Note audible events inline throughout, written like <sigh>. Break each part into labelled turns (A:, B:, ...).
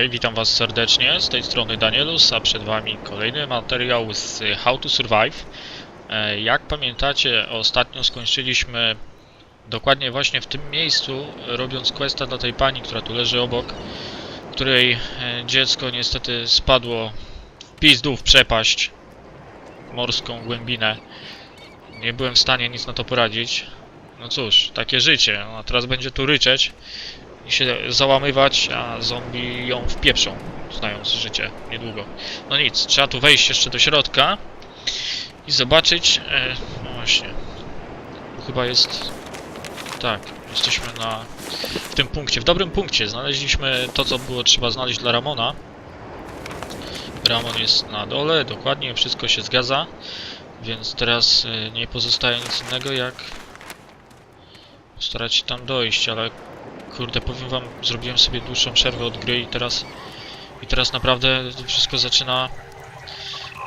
A: Hej, witam was serdecznie, z tej strony Danielus, a przed wami kolejny materiał z How to Survive. E, Jak pamiętacie, ostatnio skończyliśmy dokładnie właśnie w tym miejscu, robiąc questa dla tej pani, która tu leży obok, której e, dziecko niestety spadło w pizdu w przepaść, morską głębinę. Nie byłem w stanie nic na to poradzić. No cóż, takie życie, a teraz będzie tu ryczeć i się załamywać, a zombie ją wpieprzą, znając życie niedługo. No nic, trzeba tu wejść jeszcze do środka i zobaczyć. E, no właśnie. Tu chyba jest. Tak, jesteśmy na. w tym punkcie, w dobrym punkcie. Znaleźliśmy to, co było trzeba znaleźć dla Ramona. Ramon jest na dole, dokładnie, wszystko się zgadza. Więc teraz e, nie pozostaje nic innego jak starać się tam dojść, ale Kurde, powiem wam, zrobiłem sobie dłuższą przerwę od gry i teraz i teraz naprawdę to wszystko zaczyna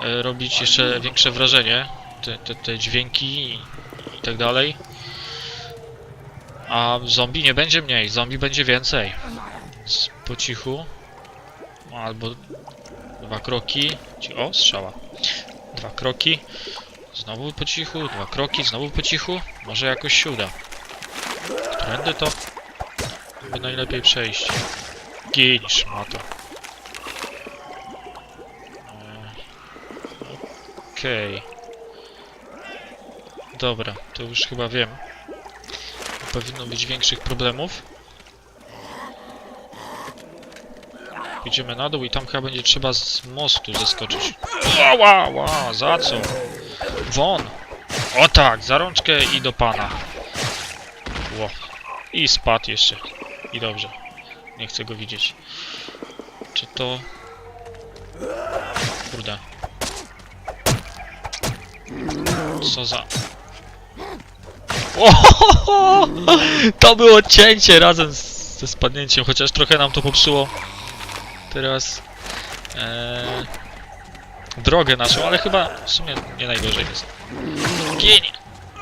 A: e, robić jeszcze większe wrażenie. Te, te, te dźwięki i, i tak dalej. A zombie nie będzie mniej, zombie będzie więcej. Więc po cichu. Albo dwa kroki. O, strzała. Dwa kroki. Znowu po cichu, dwa kroki, znowu po cichu. Może jakoś się uda. Którędy to? By najlepiej przejść. Gin, szmato. Eee, Okej. Dobra, to już chyba wiem. Nie powinno być większych problemów. Idziemy na dół i tam chyba będzie trzeba z mostu zeskoczyć. Ła, ła, za co? Won! O tak, za rączkę i do pana. Ło. I spadł jeszcze. I dobrze. Nie chcę go widzieć. Czy to... Kurde. Co za... O! <laughs> To było cięcie razem z, ze spadnięciem, chociaż trochę nam to popsuło. Teraz... Eee, drogę naszą, ale chyba w sumie nie najgorzej jest. Gień!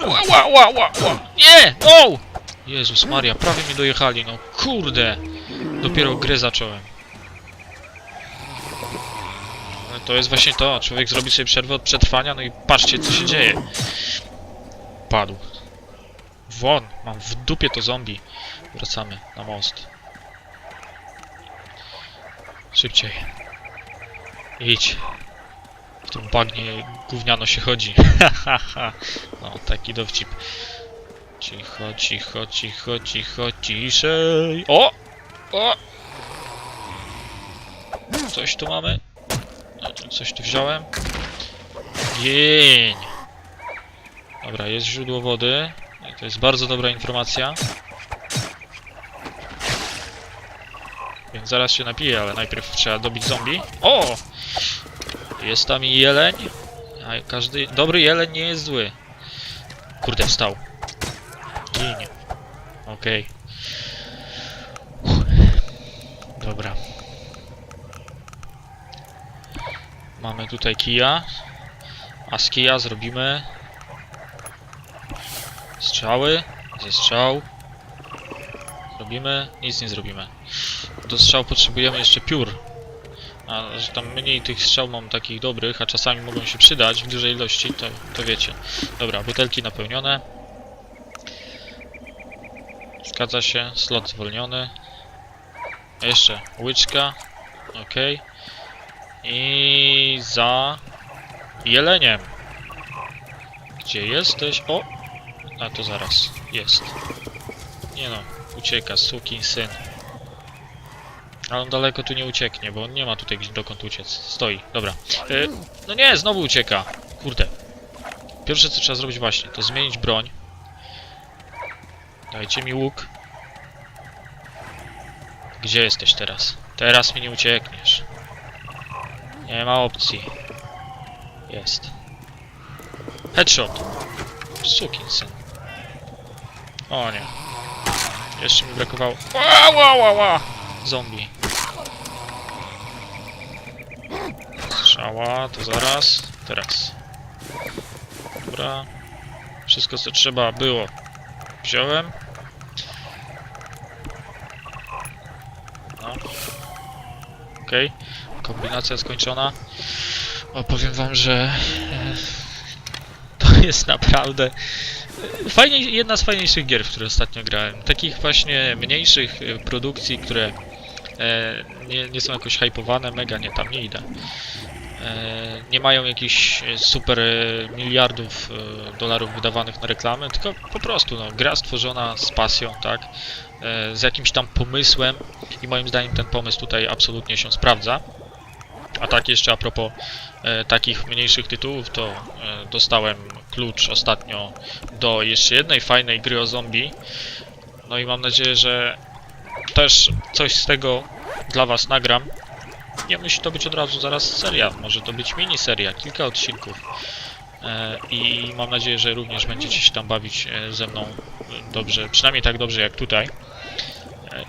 A: Ła, ła, ła, ła, ła! Nie! No! Jezus Maria, prawie mi dojechali, no kurde! Dopiero grę zacząłem. No to jest właśnie to, człowiek zrobi sobie przerwę od przetrwania, no i patrzcie co się dzieje. Padł. Won, mam w dupie to zombie. Wracamy na most. Szybciej. Idź. W tym bagnie gówniano się chodzi. <laughs> No, taki dowcip. Cicho, cicho, cicho, cicho, ciszej. O! O! Coś tu mamy? No, Coś tu wziąłem? Gień! Dobra, jest źródło wody. To jest bardzo dobra informacja. Więc zaraz się napiję, ale najpierw trzeba dobić zombie. O! Jest tam jeleń. A każdy... Dobry jeleń nie jest zły. Kurde, wstał. Okej. Dobra. Mamy tutaj kija. A z kija zrobimy... Strzały. Ze strzał. Zrobimy? Nic nie zrobimy. Do strzał potrzebujemy jeszcze piór. A że tam mniej tych strzał mam takich dobrych, a czasami mogą się przydać w dużej ilości, to, to wiecie. Dobra, butelki napełnione. Zgadza się, slot zwolniony. Jeszcze łyczka. Ok. I za jeleniem. Gdzie jesteś? O! A to zaraz. Jest. Nie no, ucieka, sukin syn. Ale on daleko tu nie ucieknie, bo on nie ma tutaj gdzie dokąd uciec. Stoi, dobra. Y, no nie, znowu ucieka. Kurde. Pierwsze co trzeba zrobić właśnie, to zmienić broń. Dajcie mi łuk. Gdzie jesteś teraz? Teraz mi nie uciekniesz. Nie ma opcji. Jest. Headshot. Sukinsyn. O nie. Jeszcze mi brakowało. Ła, ła, ła, ła. Zombie. Strzała, to zaraz. Teraz. Dobra. Wszystko co trzeba było. Wziąłem. No. Ok. Kombinacja skończona. Opowiem wam, że e, to <laughs> jest naprawdę e, fajnie, jedna z fajniejszych gier, w które ostatnio grałem. Takich właśnie mniejszych e, produkcji, które nie, nie są jakoś hypowane, mega nie, tam nie idę. E, nie mają jakichś e, super e, miliardów dolarów wydawanych na reklamy, tylko po prostu no, gra stworzona z pasją, tak? Z jakimś tam pomysłem i moim zdaniem ten pomysł tutaj absolutnie się sprawdza. A tak jeszcze a propos e, takich mniejszych tytułów, to e, dostałem klucz ostatnio do jeszcze jednej fajnej gry o zombie. No i mam nadzieję, że też coś z tego dla Was nagram. Nie musi to być od razu zaraz seria, może to być miniseria, kilka odcinków. E, I mam nadzieję, że również będziecie się tam bawić e, ze mną e, dobrze, przynajmniej tak dobrze jak tutaj.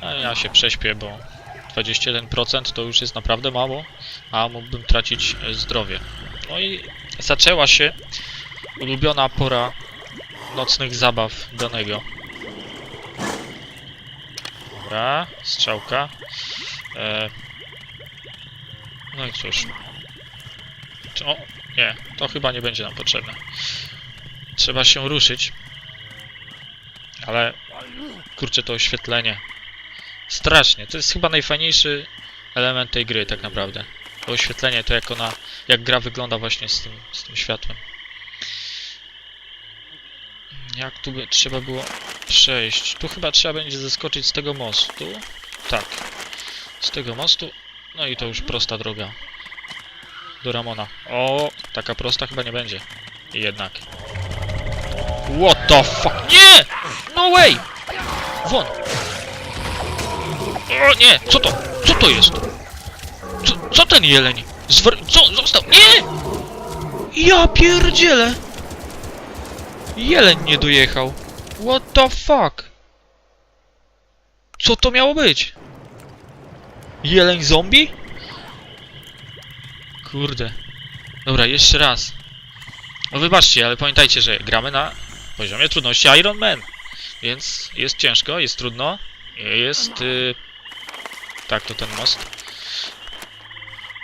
A: A ja się prześpię, bo 21% to już jest naprawdę mało, a mógłbym tracić zdrowie. No i zaczęła się ulubiona pora nocnych zabaw danego. Dobra, strzałka. E, no i cóż. O, nie, to chyba nie będzie nam potrzebne. Trzeba się ruszyć. Ale kurczę, to oświetlenie. Strasznie. To jest chyba najfajniejszy element tej gry, tak naprawdę. To oświetlenie, to jak ona, jak gra wygląda właśnie z tym, z tym światłem. Jak tu by trzeba było przejść? Tu chyba trzeba będzie zeskoczyć z tego mostu. Tak. Z tego mostu. No i to już prosta droga. Do Ramona. O, taka prosta chyba nie będzie. Jednak. What the fuck? Nie! No way! Won! O nie! Co to? Co to jest? Co, co ten jeleń? Zwar... Co? Został? Nie! Ja pierdzielę! Jeleń nie dojechał. What the fuck? Co to miało być? Jeleń zombie? Kurde. Dobra, jeszcze raz. No wybaczcie, ale pamiętajcie, że gramy na poziomie trudności Iron Man. Więc jest ciężko, jest trudno. Jest... Y... Tak, to ten most.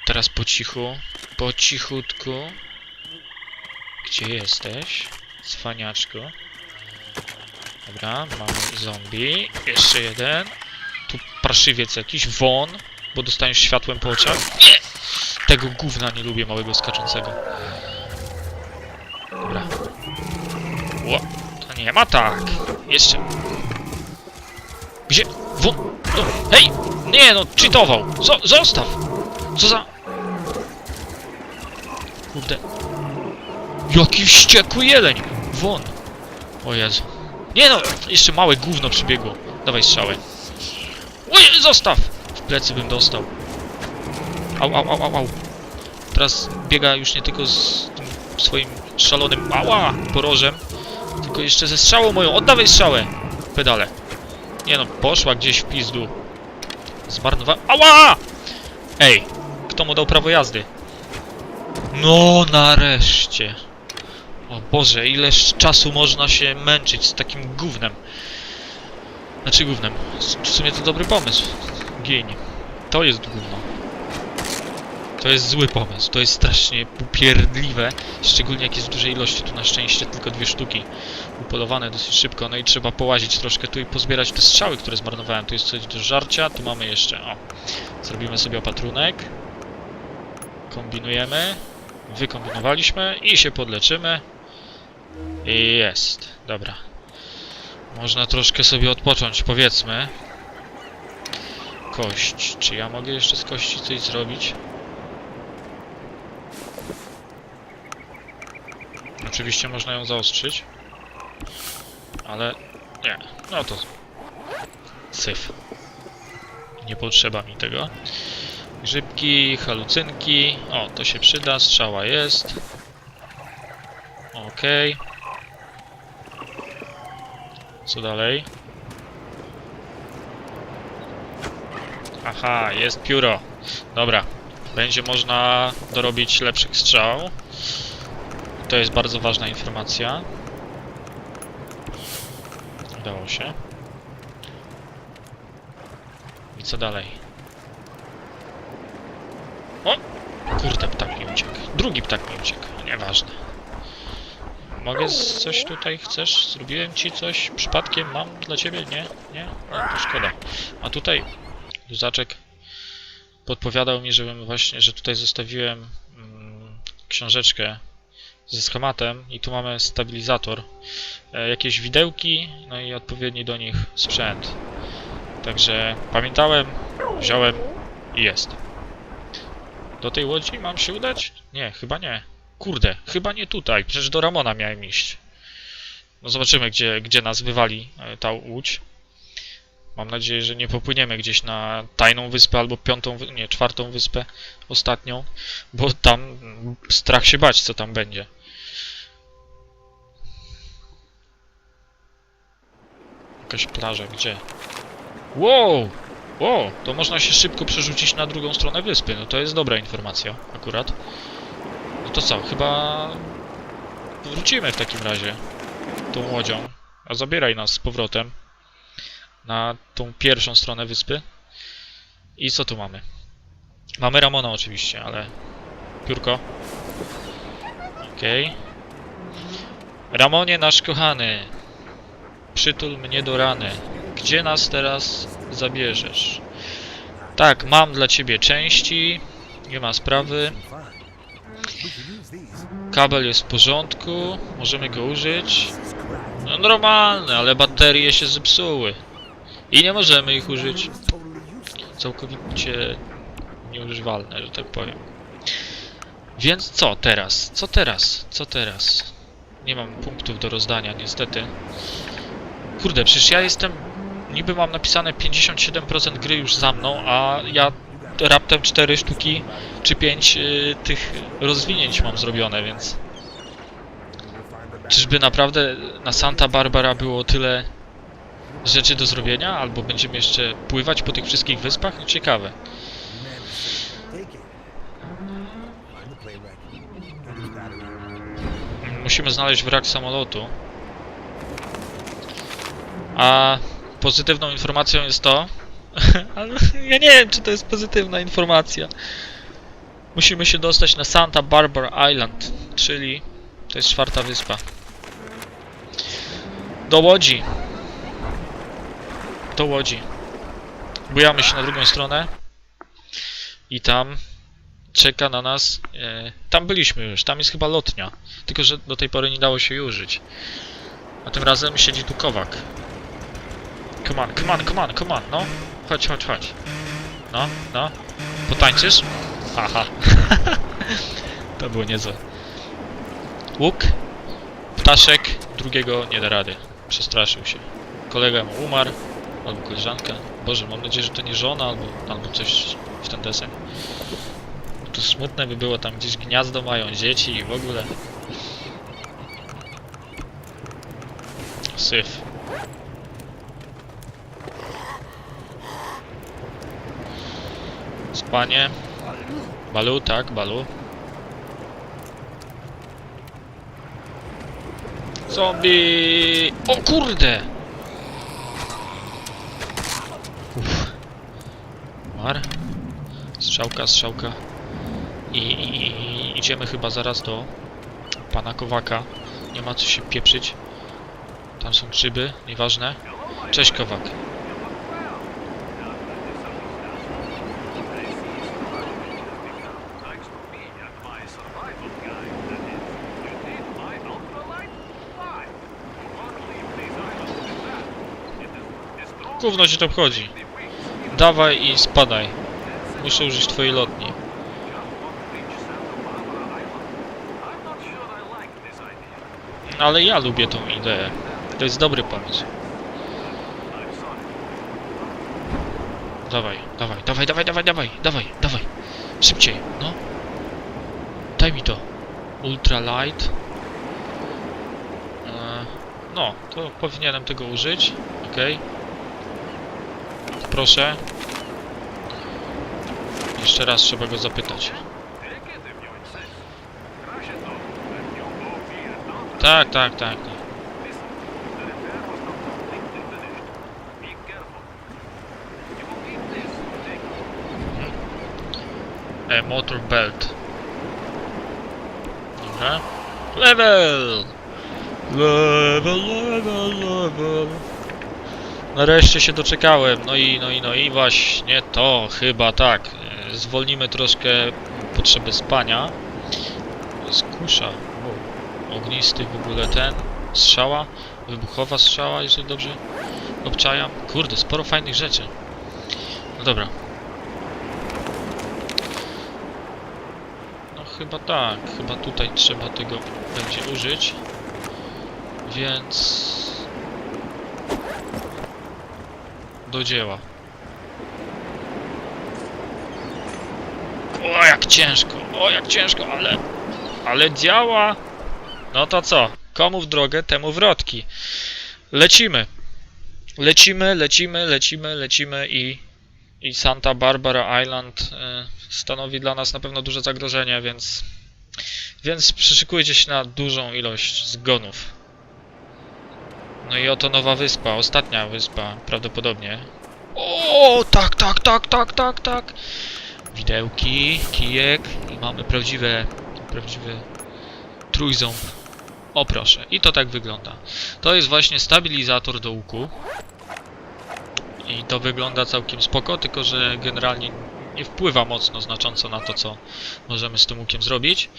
A: Teraz po cichu. Po cichutku. Gdzie jesteś? Cwaniaczku. Dobra, mamy zombie. Jeszcze jeden. Parszywiec jakiś. Won. Bo dostaniesz światłem po oczach. Nie! Tego gówna nie lubię, małego skaczącego. Dobra. Ło, to nie ma tak. Jeszcze. Gdzie? Won. No, hej! Nie no, cheatował. Zo zostaw! Co za... Kurde. Jaki wściekły jeleń! Won! O Jezu. Nie no, jeszcze małe gówno przybiegło. Dawaj strzałę. Oj, zostaw! W plecy bym dostał. Au, au, au, au, au. Teraz biega już nie tylko z tym swoim szalonym ała porożem, tylko jeszcze ze strzałą moją. Oddawaj strzałę! Pedale. Nie no, poszła gdzieś w pizdu. Zmarnowa... Ała! Ej, kto mu dał prawo jazdy? No, nareszcie. O Boże, ileż czasu można się męczyć z takim gównem. Znaczy gównem. W sumie to dobry pomysł. Gień. To jest gówno. To jest zły pomysł. To jest strasznie upierdliwe. Szczególnie jak jest w dużej ilości. Tu na szczęście tylko dwie sztuki. Upolowane dosyć szybko. No i trzeba połazić troszkę tu i pozbierać te strzały, które zmarnowałem. Tu jest coś do żarcia. Tu mamy jeszcze... O. Zrobimy sobie opatrunek. Kombinujemy. Wykombinowaliśmy i się podleczymy. I jest. Dobra. Można troszkę sobie odpocząć, powiedzmy. Kość. Czy ja mogę jeszcze z kości coś zrobić? Oczywiście można ją zaostrzyć. Ale nie. No to syf. Nie potrzeba mi tego. Grzybki, halucynki. O, to się przyda. Strzała jest. Okej. Co dalej? Aha, jest pióro. Dobra. Będzie można dorobić lepszych strzał. To jest bardzo ważna informacja. Udało się. I co dalej? O! Kurde, ptak mi uciekł. Drugi ptak mi uciekł. Nieważne. Mogę coś tutaj chcesz? Zrobiłem ci coś przypadkiem? Mam dla ciebie? Nie? Nie? No, to szkoda. A tutaj Luzaczek podpowiadał mi, żebym właśnie, że tutaj zostawiłem mm, książeczkę ze schematem i tu mamy stabilizator, e, jakieś widełki, no i odpowiedni do nich sprzęt. Także pamiętałem, wziąłem i jest. Do tej łodzi mam się udać? Nie, chyba nie. Kurde, chyba nie tutaj, przecież do Ramona miałem iść. No zobaczymy, gdzie, gdzie nas wywali e, ta łódź. Mam nadzieję, że nie popłyniemy gdzieś na tajną wyspę albo piątą, nie, czwartą wyspę, ostatnią, bo tam strach się bać, co tam będzie. Jakaś plaża, gdzie? Wow! Wow, to można się szybko przerzucić na drugą stronę wyspy. No to jest dobra informacja, akurat. No to co, chyba wrócimy w takim razie tą łodzią, a zabieraj nas z powrotem na tą pierwszą stronę wyspy. I co tu mamy? Mamy Ramona oczywiście, ale piórko. Okej. Ramonie, nasz kochany, przytul mnie do rany. Gdzie nas teraz zabierzesz? Tak, mam dla ciebie części. Nie ma sprawy. Kabel jest w porządku. Możemy go użyć. No normalne, ale baterie się zepsuły. I nie możemy ich użyć. Całkowicie nieużywalne, że tak powiem. Więc co teraz? Co teraz? Co teraz? Nie mam punktów do rozdania, niestety. Kurde, przecież ja jestem... Niby mam napisane 57% gry już za mną, a ja raptem 4 sztuki czy 5 y, tych rozwinięć mam zrobione, więc... Czyżby naprawdę na Santa Barbara było tyle rzeczy do zrobienia? Albo będziemy jeszcze pływać po tych wszystkich wyspach? No ciekawe. Musimy znaleźć wrak samolotu. A pozytywną informacją jest to... <laughs> Ale ja nie wiem, czy to jest pozytywna informacja. Musimy się dostać na Santa Barbara Island, czyli to jest czwarta wyspa. Do Łodzi. Do Łodzi. Bujamy się na drugą stronę. I tam czeka na nas... E, tam byliśmy już, tam jest chyba lotnia. Tylko, że do tej pory nie dało się jej użyć. A tym razem siedzi tu Kowak. Come on, come on, come on, come on, no. Chodź, chodź, chodź. No, no. Potańczysz? Haha. <laughs> to było niezłe. Łuk. Ptaszek. Drugiego nie da rady. Przestraszył się. Kolega mu umarł. Albo koleżanka. Boże, mam nadzieję, że to nie żona, albo, albo coś w ten deseń. Tu smutne by było, tam gdzieś gniazdo mają, dzieci i w ogóle. Syf. Spanie. Balu, tak, balu. Zombie! O kurde! Uff. Mar. Strzałka, strzałka. I, i, I idziemy chyba zaraz do pana Kowaka. Nie ma co się pieprzyć. Tam są grzyby, nieważne. Cześć Kowak. Gówno się to obchodzi. Dawaj i spadaj. Muszę użyć twojej lotni. Ale ja lubię tą ideę. To jest dobry pomysł. Dawaj, dawaj, dawaj, dawaj, dawaj, dawaj, dawaj, dawaj. Szybciej, no. Daj mi to. Ultra light. E, no, to powinienem tego użyć. Okej. Proszę. Jeszcze raz trzeba go zapytać. Tak, tak, tak, tak. e, motor belt. Dobra. Level! Level, level, level. Nareszcie się doczekałem. No i, no i, no i właśnie to chyba tak. Zwolnimy troszkę potrzeby spania. To jest kusza. Wow. Ognisty w ogóle ten. Strzała. Wybuchowa strzała, jeżeli dobrze obczajam. Kurde, sporo fajnych rzeczy. No dobra. No chyba tak. Chyba tutaj trzeba tego będzie użyć. Więc... Do dzieła. O, jak ciężko, o, jak ciężko, ale... Ale działa! No to co? Komu w drogę, temu wrotki. Lecimy. Lecimy, lecimy, lecimy, lecimy i... I Santa Barbara Island e, stanowi dla nas na pewno duże zagrożenie, więc... Więc przyszykujcie się na dużą ilość zgonów. No i oto nowa wyspa, ostatnia wyspa prawdopodobnie. O, tak, tak, tak, tak, tak, tak. Widełki, kijek i mamy prawdziwe, prawdziwy trójząb. O proszę, i to tak wygląda. To jest właśnie stabilizator do łuku. I to wygląda całkiem spoko, tylko że generalnie nie wpływa mocno, znacząco na to, co możemy z tym łukiem zrobić.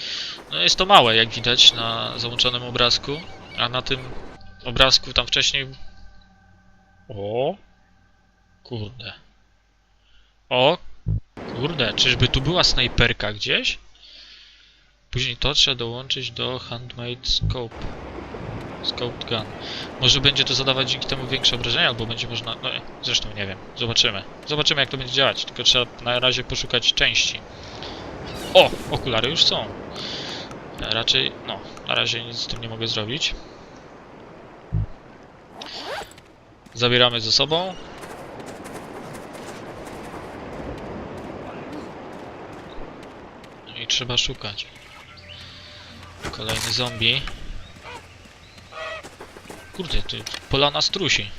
A: No jest to małe, jak widać na załączonym obrazku, a na tym obrazku tam wcześniej... O! Kurde. O! Kurde, czyżby tu była snajperka gdzieś? Później to trzeba dołączyć do Handmade Scope. Scoped Gun. Może będzie to zadawać dzięki temu większe obrażenia, albo będzie można... No, zresztą nie wiem. Zobaczymy. Zobaczymy jak to będzie działać, tylko trzeba na razie poszukać części. O! Okulary już są. Raczej, no, na razie nic z tym nie mogę zrobić. Zabieramy ze sobą. No i trzeba szukać. Kolejny zombie. Kurde, tu polana strusi.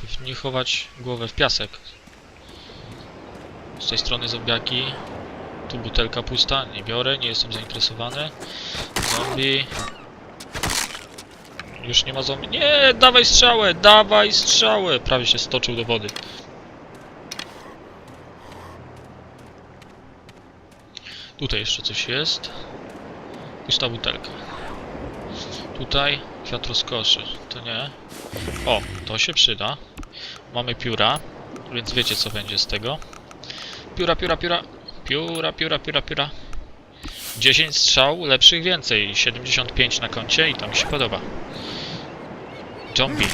A: Powinni chować głowę w piasek. Z tej strony zombiaki. Tu butelka pusta, nie biorę, nie jestem zainteresowany. Zombie. Już nie ma zombie. Nie, dawaj strzałę, dawaj strzałę! Prawie się stoczył do wody. Tutaj jeszcze coś jest. Pusta butelka. Tutaj kwiat rozkoszy. To nie. O, to się przyda. Mamy pióra, więc wiecie co będzie z tego. Pióra, pióra, pióra. Pióra, pióra, pióra, pióra. 10 strzał, lepszych więcej. 75 na koncie i to mi się podoba. Zombie.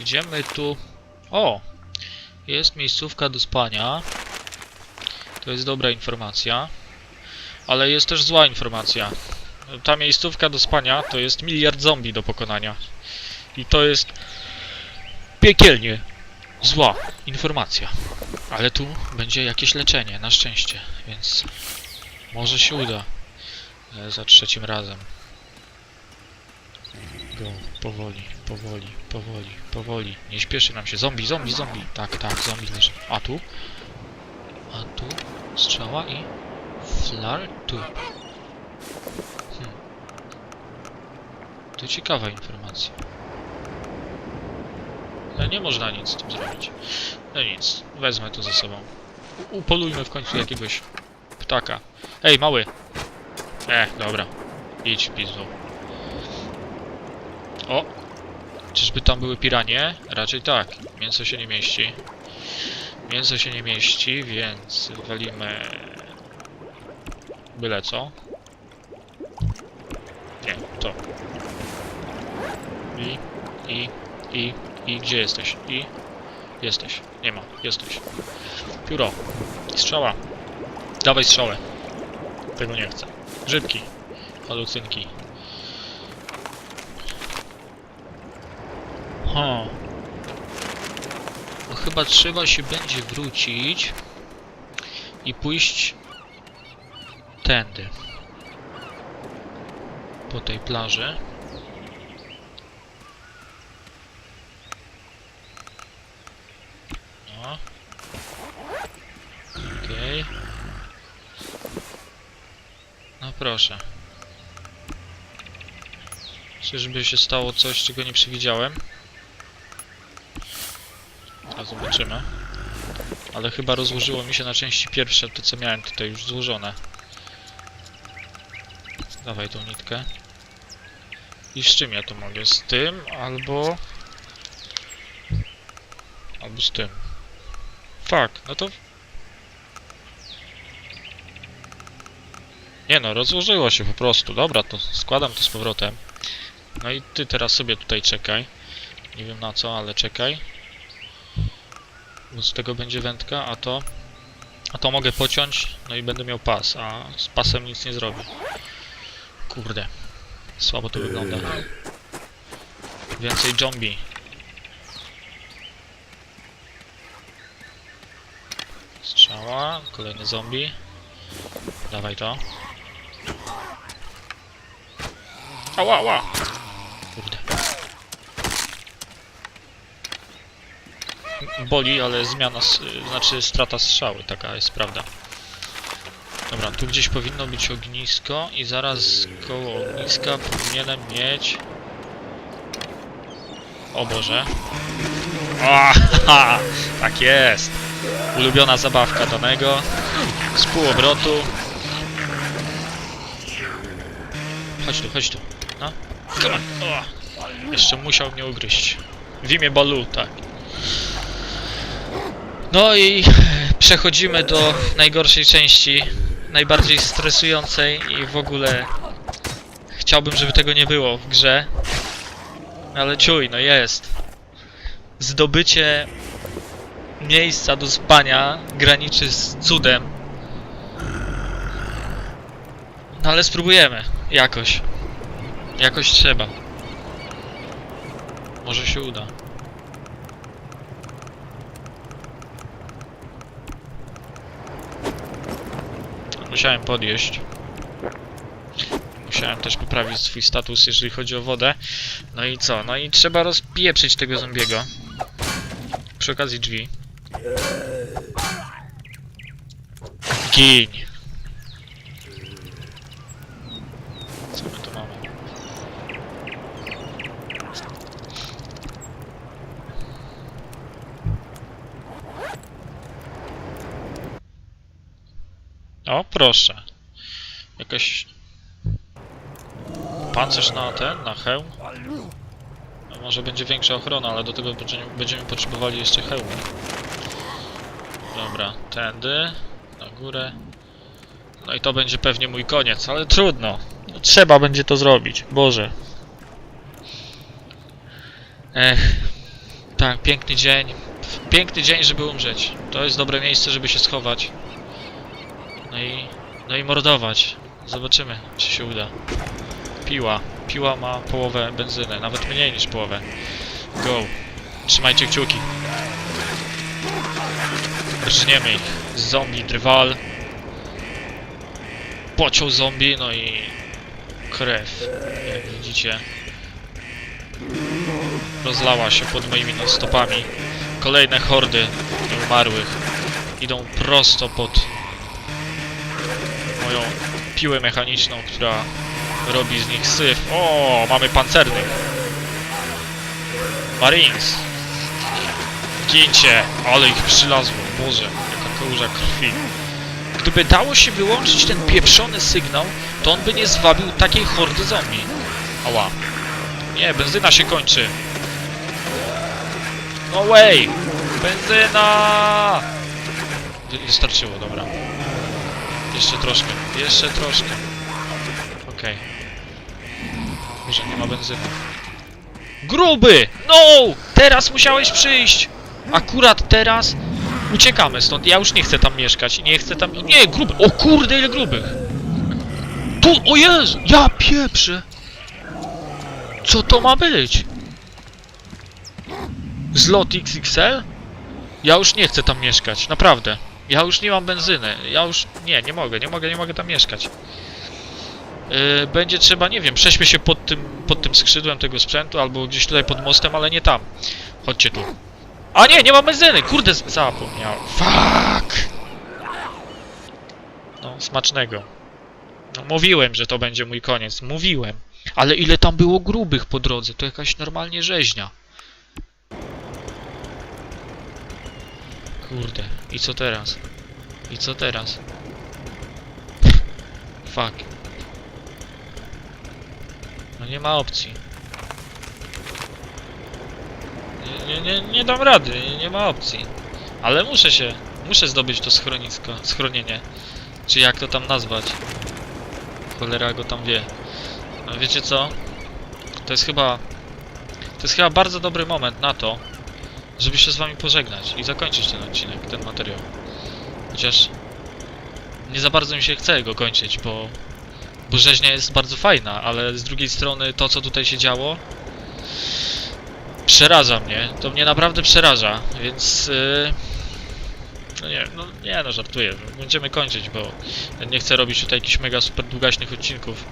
A: Gdzie my tu... O! Jest miejscówka do spania. To jest dobra informacja. Ale jest też zła informacja. Ta miejscówka do spania to jest miliard zombie do pokonania. I to jest piekielnie zła informacja. Ale tu będzie jakieś leczenie, na szczęście, więc może się uda e, za trzecim razem. Go, powoli, powoli, powoli, powoli. Nie śpieszy nam się. Zombie, zombie, zombie. Tak, tak, zombie leży. A tu? A tu? Strzała i... Flar tu. Hmm. To ciekawa informacja. Ale nie można nic z tym zrobić. No nic, wezmę to ze sobą. U upolujmy w końcu jakiegoś ptaka. Ej, mały! E, dobra. Idź pizdu. O! Czyżby tam były piranie? Raczej tak. Mięso się nie mieści. Mięso się nie mieści, więc walimy... Byle co. Nie, to. I, i, i, i gdzie jesteś? I, jesteś. Nie ma, jesteś. Pióro. Strzała. Dawaj strzałę. Tego nie chcę. Grzybki. Halucynki. Aha. No chyba trzeba się będzie wrócić i pójść tędy. Po tej plaży. No. Okej. No proszę. Czyżby się stało coś, czego nie przewidziałem? Zobaczymy. Ale chyba rozłożyło mi się na części pierwsze to, co miałem tutaj już złożone. Dawaj tą nitkę. I z czym ja to mogę? Z tym albo... Albo z tym. Fuck, no to... Nie no, rozłożyło się po prostu. Dobra, to składam to z powrotem. No i ty teraz sobie tutaj czekaj. Nie wiem na co, ale czekaj. Bo z tego będzie wędka, a to... A to mogę pociąć, no i będę miał pas, a z pasem nic nie zrobię. Kurde. Słabo to wygląda. Więcej zombie. Strzała, kolejny zombie. Dawaj to. Ała, ała! Kurde. M- Boli, ale zmiana, znaczy strata strzały, taka jest prawda. Dobra, tu gdzieś powinno być ognisko i zaraz koło ogniska powinienem mieć... O Boże. Aha, <laughs> tak jest. Ulubiona zabawka danego. Z półobrotu. Chodź tu, chodź tu. No. Come on. O. Jeszcze musiał mnie ugryźć. W imię Balu, tak. No i <laughs> przechodzimy do najgorszej części. Najbardziej stresującej i w ogóle chciałbym, żeby tego nie było w grze. Ale ciuj, no jest. Zdobycie miejsca do spania graniczy z cudem. No ale spróbujemy. Jakoś. Jakoś trzeba. Może się uda. Musiałem podjeść. Musiałem też poprawić swój status, jeżeli chodzi o wodę. No i co? No i trzeba rozpieprzyć tego zombiego. Przy okazji drzwi. Gin. Co my tu mamy? O, proszę. Jakaś... Pancerz na ten, na hełm? No, może będzie większa ochrona, ale do tego będziemy, potrzebowali jeszcze hełmu. Dobra, tędy, na górę. No i to będzie pewnie mój koniec, ale trudno. No, trzeba będzie to zrobić, Boże. Ech, tak, piękny dzień. Piękny dzień, żeby umrzeć. To jest dobre miejsce, żeby się schować. No i, no i mordować. Zobaczymy, czy się uda. Piła. Piła ma połowę benzyny, nawet mniej niż połowę. Go. Trzymajcie kciuki. Rżniemy ich. Zombie, drwal. Pociął zombie, no i krew. Jak widzicie. Rozlała się pod moimi stopami. Kolejne hordy nieumarłych idą prosto pod moją piłę mechaniczną, która robi z nich syf. O, mamy pancernych. Marines. Gincie, ale ich przylazło. Boże, jaka kałuża krwi. Gdyby dało się wyłączyć ten pieprzony sygnał, to on by nie zwabił takiej hordy zombie. Ała. Nie, benzyna się kończy. No way! Benzyna! Wystarczyło, dobra. Jeszcze troszkę, jeszcze troszkę. Okej. Może nie ma benzyny. Gruby! No! Teraz musiałeś przyjść! Akurat teraz uciekamy stąd. Ja już nie chcę tam mieszkać. Nie chcę tam... Nie, gruby! O kurde, ile grubych! Tu, o Jezu! Ja pieprzę! Co to ma być? Zlot XXL? Ja już nie chcę tam mieszkać, naprawdę. Ja już nie mam benzyny. Ja już... Nie, nie mogę, nie mogę, nie mogę tam mieszkać. Yy, będzie trzeba, nie wiem, prześpię się pod tym, pod tym skrzydłem tego sprzętu, albo gdzieś tutaj pod mostem, ale nie tam. Chodźcie tu. A nie, nie ma benzyny! Kurde, zapomniałem. Fuck! No, smacznego. No, mówiłem, że to będzie mój koniec. Mówiłem. Ale ile tam było grubych po drodze? To jakaś normalnie rzeźnia. Kurde. I co teraz? I co teraz? <laughs> Fuck. No nie ma opcji. Nie, nie, nie, dam rady, nie, nie ma opcji. Ale muszę się, muszę zdobyć to schronisko, schronienie. Czy jak to tam nazwać? Cholera go tam wie. No wiecie co? To jest chyba... To jest chyba bardzo dobry moment na to, żeby się z wami pożegnać i zakończyć ten odcinek, ten materiał. Chociaż nie za bardzo mi się chce go kończyć, bo, bo rzeźnia jest bardzo fajna, ale z drugiej strony to, co tutaj się działo, przeraża mnie. To mnie naprawdę przeraża, więc... Yy... No nie, no nie no, żartuję. Będziemy kończyć, bo nie chcę robić tutaj jakichś mega super długaśnych odcinków.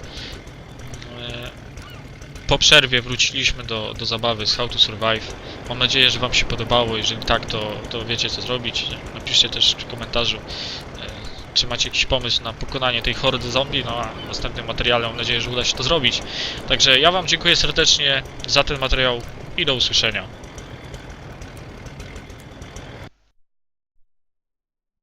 A: Po przerwie wróciliśmy do, do zabawy z How to Survive. Mam nadzieję, że Wam się podobało. Jeżeli tak, to, to wiecie co zrobić. Napiszcie też w komentarzu, e, czy macie jakiś pomysł na pokonanie tej hordy zombie. No a w następnym materiale mam nadzieję, że uda się to zrobić. Także ja Wam dziękuję serdecznie za ten materiał i do usłyszenia.